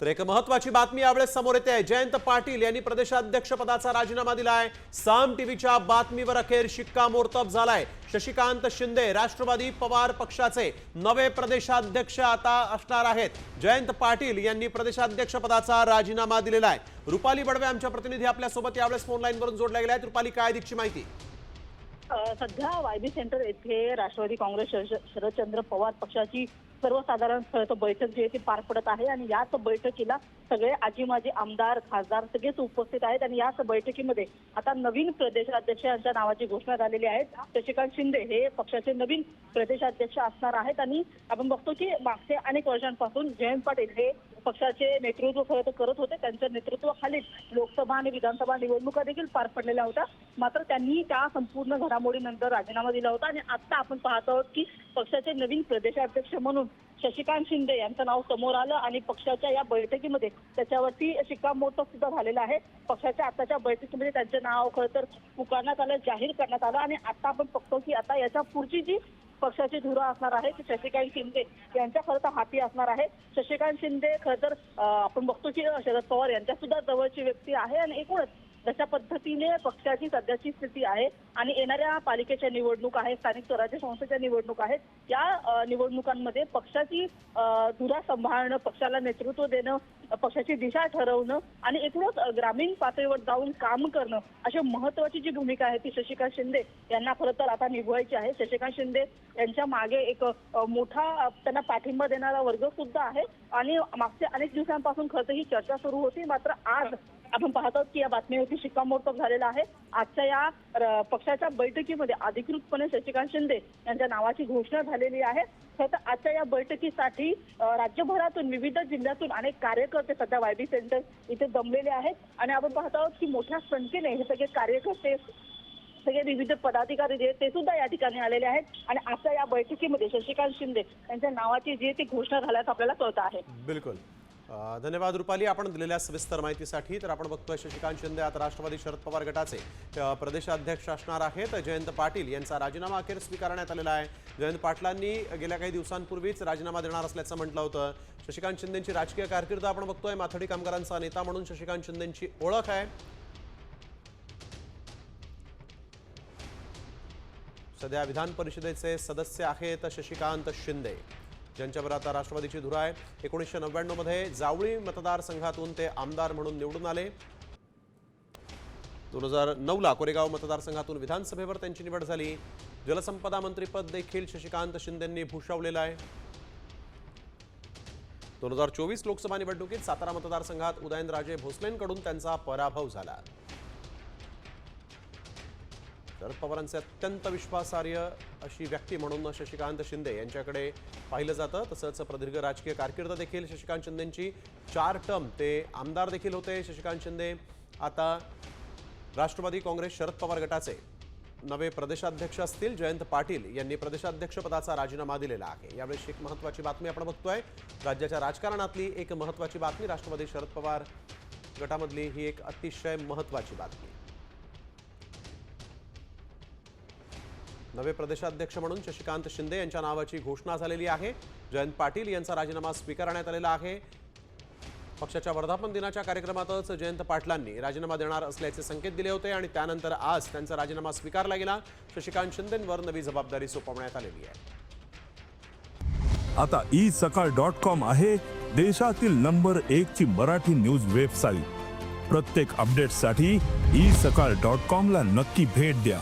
तर एक महत्वाची बातमी यावेळेस समोर येते. आहे जयंत पाटील यांनी प्रदेशाध्यक्ष पदाचा राजीनामा दिलाय. साम टीव्हीच्या बातमीवर अखेर शिक्कामोर्तब झालाय. शशिकांत शिंदे राष्ट्रवादी पवार पक्षाचे नवे प्रदेशाध्यक्ष आता असणार आहेत. जयंत पाटील यांनी प्रदेशाध्यक्ष पदाचा राजीनामा दिलेला आहे. रुपाली बडवे आमच्या प्रतिनिधी आपल्यासोबत यावेळेस फोन लाईन जोडल्या गेल्या आहेत. रुपाली काय दीक्षी माहिती? सध्या वायबी सेंटर येथे राष्ट्रवादी काँग्रेस शरदचंद्र पवार पक्षाची सर्वसाधारण स्थळाचं बैठक जी आहे ती पार पडत आहे आणि याच बैठकीला सगळे आजी माजी आमदार खासदार सगळेच उपस्थित आहेत आणि याच बैठकीमध्ये आता नवीन प्रदेशाध्यक्ष यांच्या नावाची घोषणा झालेली आहे. शशिकांत शिंदे हे पक्षाचे नवीन प्रदेशाध्यक्ष असणार आहेत आणि आपण बघतो की मागच्या अनेक वर्षांपासून जयंत पाटील हे पक्षाचे नेतृत्व खरं तर करत होते. त्यांच्या नेतृत्वाखाली लोकसभा आणि विधानसभा निवडणुका देखील पार पडलेल्या होत्या. मात्र त्यांनी त्या संपूर्ण घडामोडीनंतर राजीनामा दिला होता. आणि आता आपण पाहत आहोत की पक्षाचे नवीन प्रदेशाध्यक्ष म्हणून शशिकांत शिंदे यांचं नाव समोर आलं आणि पक्षाच्या या बैठकीमध्ये त्याच्यावरती शिक्कामोर्तब सुद्धा झालेला आहे. पक्षाच्या आताच्या बैठकीमध्ये त्यांचं नाव खरं तर पुकारण्यात आलं जाहीर करण्यात आलं. आणि आता आपण बघतो की आता याच्या पुढची जी पक्षाची धुरा असणार आहे की शशिकांत शिंदे यांच्या खरं तर हाती असणार आहे शशिकांत शिंदे खरं तर आपण बघतो की शरद पवार यांच्या सुद्धा जवळची व्यक्ती आहे आणि एकूणच जशा पद्धतीने पक्षाची सध्याची स्थिती आहे आणि येणाऱ्या पालिकेच्या निवडणूक आहेत स्थानिक स्वराज्य संस्थेच्या निवडणूक आहेत या निवडणुकांमध्ये पक्षाची धुरा सांभाळणं पक्षाला नेतृत्व देणं पक्षाची दिशा ठरवणं आणि एकूणच ग्रामीण पातळीवर जाऊन काम करणं अशी महत्वाची जी भूमिका आहे ती शशिकांत शिंदे यांना खरं तर आता निभवायची आहे. शशिकांत शिंदे यांच्या मागे एक मोठा त्यांना पाठिंबा देणारा वर्ग सुद्धा आहे आणि मागच्या अनेक दिवसांपासून खरं ही चर्चा सुरू होती मात्र आज आपण पाहतो की या बातमीवरती शिक्कामोर्तब झालेला आहे. आजच्या या पक्षाच्या बैठकीमध्ये अधिकृतपणे शशिकांत शिंदे यांच्या नावाची घोषणा झालेली आहे. खरं तर आजच्या या बैठकीसाठी राज्यभरातून विविध जिल्ह्यातून अनेक कार्यकर्ते सध्या वाय बी सेंटर इथे जमलेले आहेत. आणि आपण पाहत आहोत की मोठ्या संख्येने हे सगळे कार्यकर्ते सगळे विविध पदाधिकारी जे ते सुद्धा या ठिकाणी आलेले आहेत. आणि आजच्या या बैठकीमध्ये शशिकांत शिंदे यांच्या नावाची जी ती घोषणा झाल्याचं आपल्याला कळत आहे. बिलकुल. धन्यवाद रुपाली. आपण दिलेल्या सविस्तर माहितीसाठी तर आपण बघतोय शशिकांत शिंदे आता राष्ट्रवादी शरद पवार गटाचे प्रदेशाध्यक्ष असणार आहेत. जयंत पाटील यांचा राजीनामा अखेर स्वीकारण्यात आलेला आहे. जयंत पाटलांनी गेल्या काही दिवसांपूर्वीच राजीनामा देणार असल्याचं म्हटलं होतं. शशिकांत शिंदेची राजकीय कारकीर्द आपण बघतोय. माथडी कामगारांचा नेता म्हणून शशिकांत शिंदेची ओळख आहे. सध्या विधान परिषदेचे सदस्य आहेत शशिकांत शिंदे. ज्यांच्यावर आता राष्ट्रवादीची धुरा आहे एकोणीसशे नव्याण्णवमध्ये जावळी मतदारसंघातून ते आमदार म्हणून निवडून आले. दोन हजार नऊला कोरेगाव मतदारसंघातून विधानसभेवर त्यांची निवड झाली. जलसंपदा मंत्रीपद देखील शशिकांत शिंदेंनी भूषवलेलं आहे. दोन हजार चोवीस लोकसभा निवडणुकीत सातारा मतदारसंघात उदयनराजे भोसलेंकडून त्यांचा पराभव झाला. शरद पवारांचे अत्यंत विश्वासार्ह अशी व्यक्ती म्हणून शशिकांत शिंदे यांच्याकडे पाहिलं जातं. तसंच प्रदीर्घ राजकीय कारकीर्द देखील शशिकांत शिंदेंची चार टर्म. ते आमदार देखील होते शशिकांत शिंदे. आता राष्ट्रवादी काँग्रेस शरद पवार गटाचे नवे प्रदेशाध्यक्ष असतील. जयंत पाटील यांनी प्रदेशाध्यक्ष पदाचा राजीनामा दिलेला आहे. यावेळी एक महत्वाची बातमी आपण बघतोय. राज्याच्या राजकारणातली एक महत्वाची बातमी राष्ट्रवादी शरद पवार गटामधली ही एक अतिशय महत्वाची बातमी. नवे प्रदेशाध्यक्ष म्हणून शशिकांत शिंदे यांच्या नावाची घोषणा झालेली आहे. जयंत पाटील यांचा राजीनामा स्वीकारण्यात आलेला आहे. पक्षाच्या वर्धापन दिनाच्या कार्यक्रमातच जयंत पाटलांनी राजीनामा देणार असल्याचे संकेत दिले होते आणि त्यानंतर आज त्यांचा राजीनामा स्वीकारला गेला. शशिकांत शिंदेंवर नवी जबाबदारी सोपवण्यात आलेली आहे. आता ई सकाळ डॉट कॉम आहे देशातील नंबर एक ची मराठी न्यूज वेबसाईट. प्रत्येक अपडेटसाठी ई सकाळ डॉट कॉम ला नक्की भेट द्या.